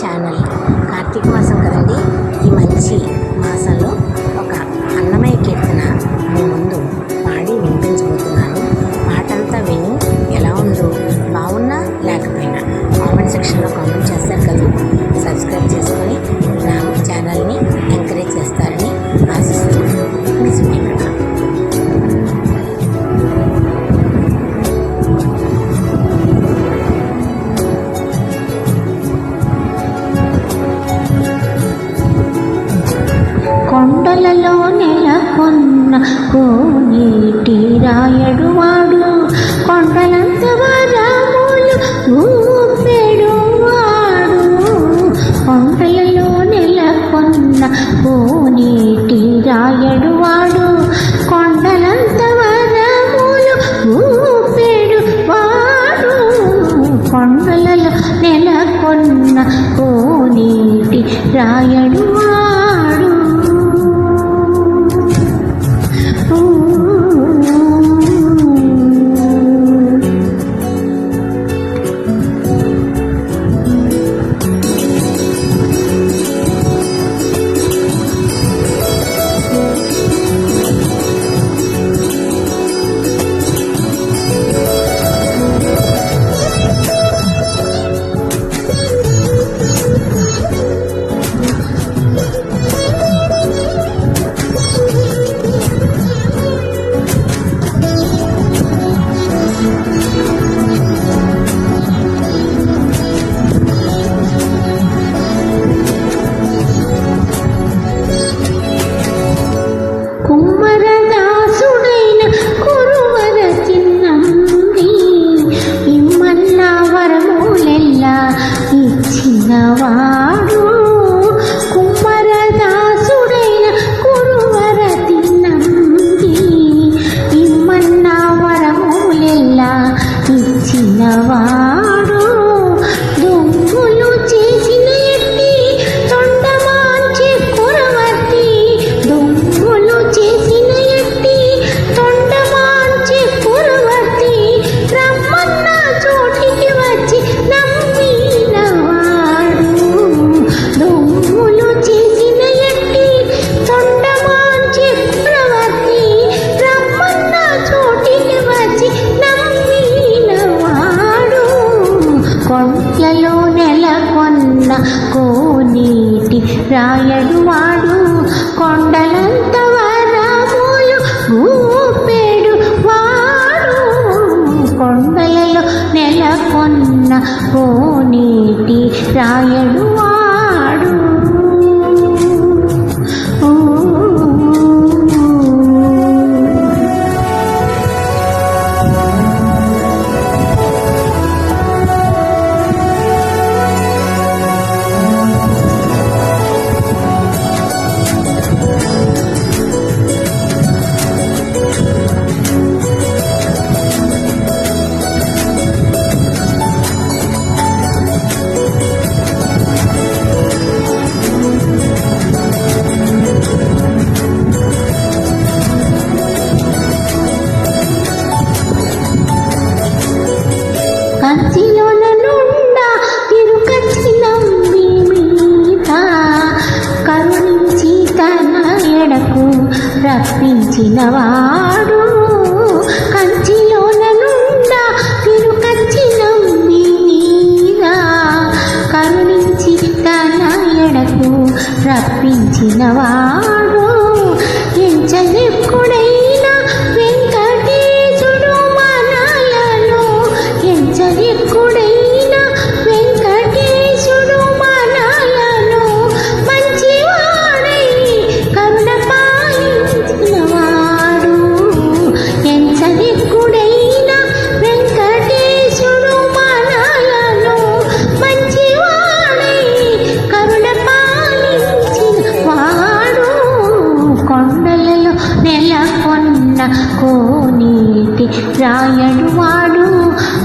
Channel Karthika మాసం కదండి. ఈ మంచి మాసంలో రాయడు వాడు. కొండలంత రాములు భూపెడు వాడు. కొండలలో నెలకొన్న పోనీటి రాయడు వాడు. కొండలంత రాములు భూపెడు వాడు. కొండలలో నెలకొన్న పోనీటి రాయడు 情啊，望 వాడు కొండలంత వరములు ఊపేడు వాడు. కొండలలో నెలకొన్న ఓ నీటి రాయడు తప్పించినవాడు నీతి రాయడు వాడు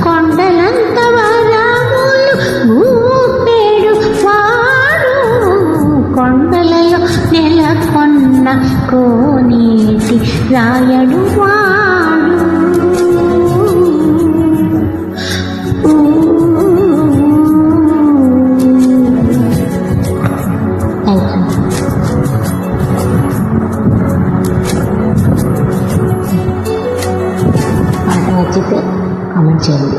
కొండలంత వరాములు ఊపేడు వాడు. కొండలలో నెలకొన్న కోనీతి రాయడు వాడు. పాట నచ్చితే కామెంట్ చేయండి